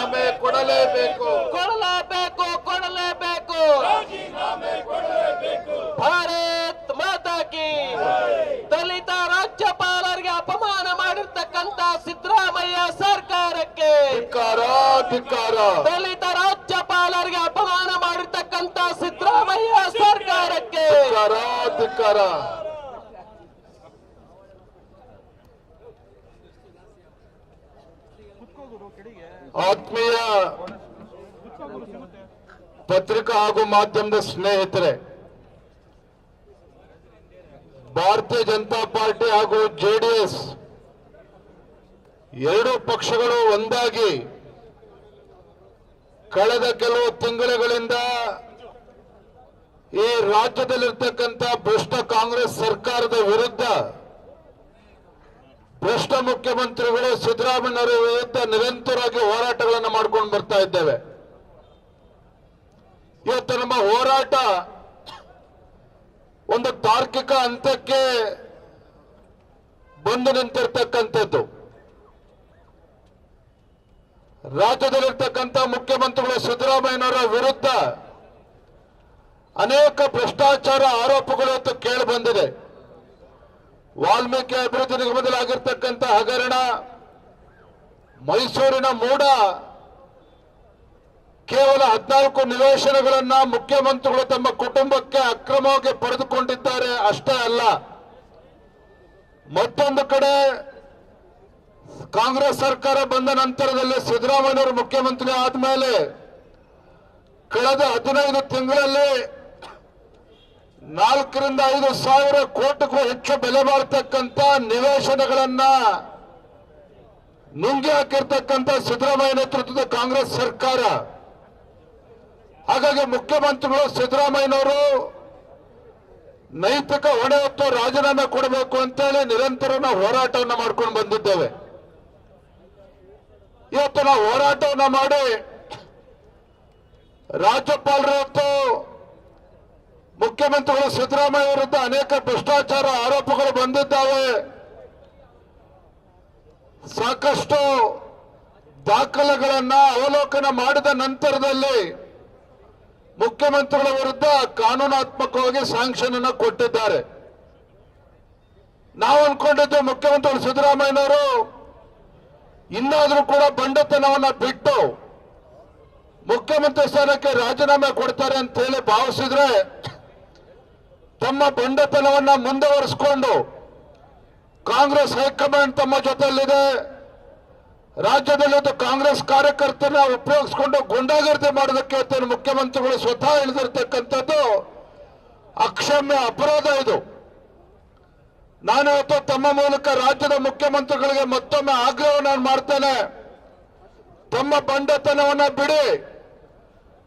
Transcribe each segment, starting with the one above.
ರಾಜೀನಾಮೆ ಕೊಡಲೇಬೇಕು. ಕೊಡಲೇಬೇಕು ಕೊಡಲೇಬೇಕು. ಭಾರತ್ ಮಾತಾಕಿ ದಲಿತ ರಾಜ್ಯಪಾಲರಿಗೆ ಅಪಮಾನ ಮಾಡಿರ್ತಕ್ಕಂತ ಸಿದ್ದರಾಮಯ್ಯ ಸರ್ಕಾರಕ್ಕೆ. ಧಿಕ್ಕಾರ ಧಿಕ್ಕಾರ. ದಲಿತ ರಾಜ್ಯಪಾಲರಿಗೆ ಅಪಮಾನ ಮಾಡಿರ್ತಕ್ಕಂತ ಸಿದ್ದರಾಮಯ್ಯ ಸರ್ಕಾರಕ್ಕೆ. ಧಿಕ್ಕಾರ ಧಿಕ್ಕಾರ. ಆತ್ಮೀಯ ಪತ್ರಿಕಾ ಹಾಗೂ ಮಾಧ್ಯಮದ ಸ್ನೇಹಿತರೆ, ಭಾರತೀಯ ಜನತಾ ಪಾರ್ಟಿ ಹಾಗೂ ಜೆಡಿಎಸ್ ಎರಡೂ ಪಕ್ಷಗಳು ಒಂದಾಗಿ ಕಳೆದ ಕೆಲವು ತಿಂಗಳುಗಳಿಂದ ಈ ರಾಜ್ಯದಲ್ಲಿರ್ತಕ್ಕಂಥ ಭ್ರಷ್ಟ ಕಾಂಗ್ರೆಸ್ ಸರ್ಕಾರದ ವಿರುದ್ಧ ಭ್ರಷ್ಟ ಮುಖ್ಯಮಂತ್ರಿಗಳು ಸಿದ್ದರಾಮಯ್ಯರ ವಿರುದ್ಧ ನಿರಂತರವಾಗಿ ಹೋರಾಟಗಳನ್ನು ಮಾಡ್ಕೊಂಡು ಬರ್ತಾ ಇದ್ದೇವೆ. ಇವತ್ತು ನಮ್ಮ ಹೋರಾಟ ಒಂದು ತಾರ್ಕಿಕ ಹಂತಕ್ಕೆ ಬಂದು ನಿಂತಿರ್ತಕ್ಕಂಥದ್ದು. ರಾಜ್ಯದಲ್ಲಿರ್ತಕ್ಕಂಥ ಮುಖ್ಯಮಂತ್ರಿಗಳು ಸಿದ್ದರಾಮಯ್ಯನವರ ವಿರುದ್ಧ ಅನೇಕ ಭ್ರಷ್ಟಾಚಾರ ಆರೋಪಗಳು ಇವತ್ತು ಕೇಳಿ ಬಂದಿದೆ. ವಾಲ್ಮೀಕಿ ಅಭಿವೃದ್ಧಿ ನಿಗಮದಲ್ಲಿ ಆಗಿರ್ತಕ್ಕಂಥ ಹಗರಣ, ಮೈಸೂರಿನ ಮೂಡ, ಕೇವಲ ಹದಿನಾಲ್ಕು ನಿವೇಶನಗಳನ್ನ ಮುಖ್ಯಮಂತ್ರಿಗಳು ತಮ್ಮ ಕುಟುಂಬಕ್ಕೆ ಅಕ್ರಮವಾಗಿ ಪಡೆದುಕೊಂಡಿದ್ದಾರೆ ಅಷ್ಟೇ ಅಲ್ಲ. ಮತ್ತೊಂದು ಕಡೆ, ಕಾಂಗ್ರೆಸ್ ಸರ್ಕಾರ ಬಂದ ನಂತರದಲ್ಲಿ ಸಿದ್ದರಾಮಯ್ಯವರು ಮುಖ್ಯಮಂತ್ರಿ ಆದ್ಮೇಲೆ, ಕಳೆದ ಹದಿನೈದು ತಿಂಗಳಲ್ಲಿ ನಾಲ್ಕರಿಂದ ಐದು ಸಾವಿರ ಕೋಟಿಗೂ ಹೆಚ್ಚು ಬೆಲೆ ಬಾಳ್ತಕ್ಕಂಥ ನಿವೇಶನಗಳನ್ನ ನುಂಗಿ ಹಾಕಿರ್ತಕ್ಕಂಥ ಸಿದ್ದರಾಮಯ್ಯ ನೇತೃತ್ವದ ಕಾಂಗ್ರೆಸ್ ಸರ್ಕಾರ. ಹಾಗಾಗಿ ಮುಖ್ಯಮಂತ್ರಿಗಳು ಸಿದ್ದರಾಮಯ್ಯನವರು ನೈತಿಕ ಹೊಣೆ ಹೊತ್ತು ರಾಜೀನಾಮೆ ಕೊಡಬೇಕು ಅಂತೇಳಿ ನಿರಂತರ ನಾವು ಹೋರಾಟವನ್ನು ಮಾಡ್ಕೊಂಡು ಬಂದಿದ್ದೇವೆ. ಇವತ್ತು ನಾವು ಹೋರಾಟವನ್ನ ಮಾಡಿ ರಾಜ್ಯಪಾಲರು ಇವತ್ತು ಮುಖ್ಯಮಂತ್ರಿಗಳು ಸಿದ್ದರಾಮಯ್ಯ ವಿರುದ್ಧ ಅನೇಕ ಭ್ರಷ್ಟಾಚಾರ ಆರೋಪಗಳು ಬಂದಿದ್ದಾವೆ. ಸಾಕಷ್ಟು ದಾಖಲೆಗಳನ್ನ ಅವಲೋಕನ ಮಾಡಿದ ನಂತರದಲ್ಲಿ ಮುಖ್ಯಮಂತ್ರಿಗಳ ವಿರುದ್ಧ ಕಾನೂನಾತ್ಮಕವಾಗಿ ಸ್ಯಾಂಕ್ಷನ್ ಅನ್ನು ಕೊಟ್ಟಿದ್ದಾರೆ. ನಾವು ಅನ್ಕೊಂಡಿದ್ದು ಮುಖ್ಯಮಂತ್ರಿಗಳು ಸಿದ್ದರಾಮಯ್ಯನವರು ಇನ್ನಾದರೂ ಕೂಡ ಬಂಡತನವನ್ನ ಬಿಟ್ಟು ಮುಖ್ಯಮಂತ್ರಿ ಸ್ಥಾನಕ್ಕೆ ರಾಜೀನಾಮೆ ಕೊಡ್ತಾರೆ ಅಂತ ಹೇಳಿ ಭಾವಿಸಿದ್ರೆ ತಮ್ಮ ಬಂಡತನವನ್ನ ಮುಂದುವರಿಸಿಕೊಂಡು ಕಾಂಗ್ರೆಸ್ ಹೈಕಮಾಂಡ್ ತಮ್ಮ ಜೊತೆಯಲ್ಲಿದೆ. ರಾಜ್ಯದಲ್ಲಿದ್ದು ಕಾಂಗ್ರೆಸ್ ಕಾರ್ಯಕರ್ತರನ್ನ ಉಪಯೋಗಿಸಿಕೊಂಡು ಗುಂಡಾಗರ್ದಿ ಮಾಡೋದಕ್ಕೆ ಮುಖ್ಯಮಂತ್ರಿಗಳು ಸ್ವತಃ ಇಳಿದಿರ್ತಕ್ಕಂಥದ್ದು ಅಕ್ಷಮ್ಯ ಅಪರಾಧ ಇದು. ನಾನು ಇವತ್ತು ತಮ್ಮ ಮೂಲಕ ರಾಜ್ಯದ ಮುಖ್ಯಮಂತ್ರಿಗಳಿಗೆ ಮತ್ತೊಮ್ಮೆ ಆಗ್ರಹ ನಾನು ಮಾಡ್ತೇನೆ. ತಮ್ಮ ಬಂಡತನವನ್ನ ಬಿಡಿ.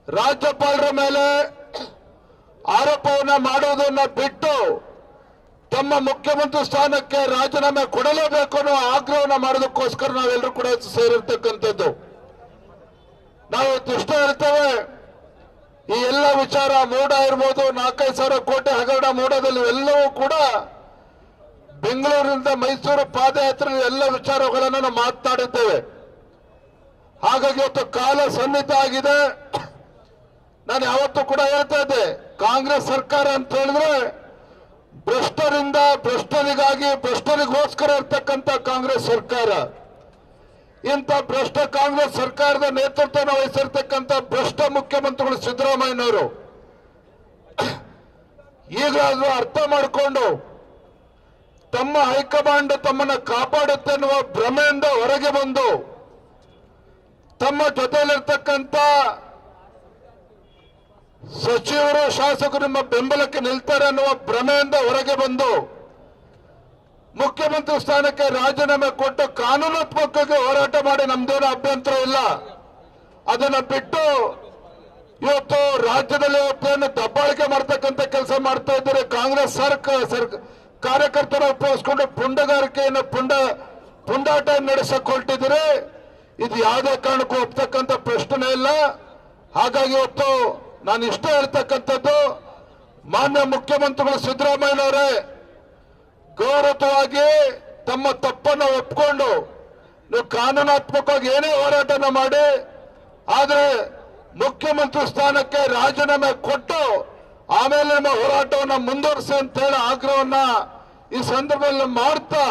ರಾಜ್ಯಪಾಲರ ಮೇಲೆ ಆರೋಪವನ್ನ ಮಾಡೋದನ್ನ ಬಿಟ್ಟು ತಮ್ಮ ಮುಖ್ಯಮಂತ್ರಿ ಸ್ಥಾನಕ್ಕೆ ರಾಜೀನಾಮೆ ಕೊಡಲೇಬೇಕು ಅನ್ನೋ ಆಗ್ರಹವನ್ನ ಮಾಡೋದಕ್ಕೋಸ್ಕರ ನಾವೆಲ್ಲರೂ ಕೂಡ ಸೇರಿರ್ತಕ್ಕಂಥದ್ದು. ನಾವು ದುಷ್ಟ ಇರ್ತೇವೆ ಈ ಎಲ್ಲ ವಿಚಾರ ಮೂಡ ಇರ್ಬೋದು, ನಾಲ್ಕೈದು ಸಾವಿರ ಕೋಟಿ ಹಗರಣ ಮೂಡದಲ್ಲಿ ಎಲ್ಲವೂ ಕೂಡ ಬೆಂಗಳೂರಿನಿಂದ ಮೈಸೂರು ಪಾದಯಾತ್ರೆ ಎಲ್ಲ ವಿಚಾರಗಳನ್ನು ನಾವು ಮಾತನಾಡಿದ್ದೇವೆ. ಹಾಗಾಗಿ ಇವತ್ತು ಕಾಲ ಸನ್ನಿಹಿತ ಆಗಿದೆ. ನಾನು ಯಾವತ್ತೂ ಕೂಡ ಹೇಳ್ತಾ ಇದ್ದೆ ಕಾಂಗ್ರೆಸ್ ಸರ್ಕಾರ ಅಂತ ಹೇಳಿದ್ರೆ ಭ್ರಷ್ಟರಿಂದ ಭ್ರಷ್ಟರಿಗಾಗಿ, ಭ್ರಷ್ಟರಿಗೋಸ್ಕರ ಇರ್ತಕ್ಕಂಥ ಕಾಂಗ್ರೆಸ್ ಸರ್ಕಾರ. ಇಂಥ ಭ್ರಷ್ಟ ಕಾಂಗ್ರೆಸ್ ಸರ್ಕಾರದ ನೇತೃತ್ವವನ್ನು ವಹಿಸಿರ್ತಕ್ಕಂಥ ಭ್ರಷ್ಟ ಮುಖ್ಯಮಂತ್ರಿಗಳು ಸಿದ್ದರಾಮಯ್ಯನವರು ಈಗಾದ್ರೂ ಅರ್ಥ ಮಾಡಿಕೊಂಡು ತಮ್ಮ ಹೈಕಮಾಂಡ್ ತಮ್ಮನ್ನ ಕಾಪಾಡುತ್ತೆ ಅನ್ನುವ ಭ್ರಮೆಯಿಂದ ಹೊರಗೆ ಬಂದು ತಮ್ಮ ಜೊತೆಯಲ್ಲಿರ್ತಕ್ಕಂಥ ಸಚಿವರು ಶಾಸಕರು ನಿಮ್ಮ ಬೆಂಬಲಕ್ಕೆ ನಿಲ್ತಾರೆ ಅನ್ನುವ ಭ್ರಮೆಯಿಂದ ಹೊರಗೆ ಬಂದು ಮುಖ್ಯಮಂತ್ರಿ ಸ್ಥಾನಕ್ಕೆ ರಾಜೀನಾಮೆ ಕೊಟ್ಟು ಕಾನೂನಾತ್ಮಕವಾಗಿ ಹೋರಾಟ ಮಾಡಿ ನಮ್ದೇನು ಅಭ್ಯಂತರ ಇಲ್ಲ. ಅದನ್ನ ಬಿಟ್ಟು ಇವತ್ತು ರಾಜ್ಯದಲ್ಲಿ ಇವತ್ತೇನು ದಬ್ಬಾಳಿಕೆ ಮಾಡ್ತಕ್ಕಂಥ ಕೆಲಸ ಮಾಡ್ತಾ ಇದ್ದಾರೆ. ಕಾಂಗ್ರೆಸ್ ಸರ್ಕಾರ ಸರ್ಕ ಕಾರ್ಯಕರ್ತರ ಉಪಯೋಗಿಸ್ಕೊಂಡು ಪುಂಡಗಾರಿಕೆಯನ್ನು ಪುಂಡ, ಪುಂಡಾಟ ನಡೆಸಕ್ ಹೊರಟಿದ್ರೆ ಇದು ಯಾವುದೇ ಕಾರಣಕ್ಕೂ ಒಪ್ತಕ್ಕಂಥ ಪ್ರಶ್ನೆ ಇಲ್ಲ. ಹಾಗಾಗಿ ಇವತ್ತು ನಾನು ಇಷ್ಟ ಹೇಳ್ತಕ್ಕಂಥದ್ದು ಮಾನ್ಯ ಮುಖ್ಯಮಂತ್ರಿಗಳು ಸಿದ್ದರಾಮಯ್ಯನವರೇ ಗೌರವವಾಗಿ ತಮ್ಮ ತಪ್ಪನ್ನು ಒಪ್ಕೊಂಡು ನೀವು ಕಾನೂನಾತ್ಮಕವಾಗಿ ಏನೇ ಹೋರಾಟನ ಮಾಡಿ, ಆದರೆ ಮುಖ್ಯಮಂತ್ರಿ ಸ್ಥಾನಕ್ಕೆ ರಾಜೀನಾಮೆ ಕೊಟ್ಟು ಆಮೇಲೆ ನಮ್ಮ ಹೋರಾಟವನ್ನು ಮುಂದುವರಿಸಿ ಅಂತ ಹೇಳಿ ಆಗ್ರಹವನ್ನ ಈ ಸಂದರ್ಭದಲ್ಲಿ ಮಾಡ್ತಾ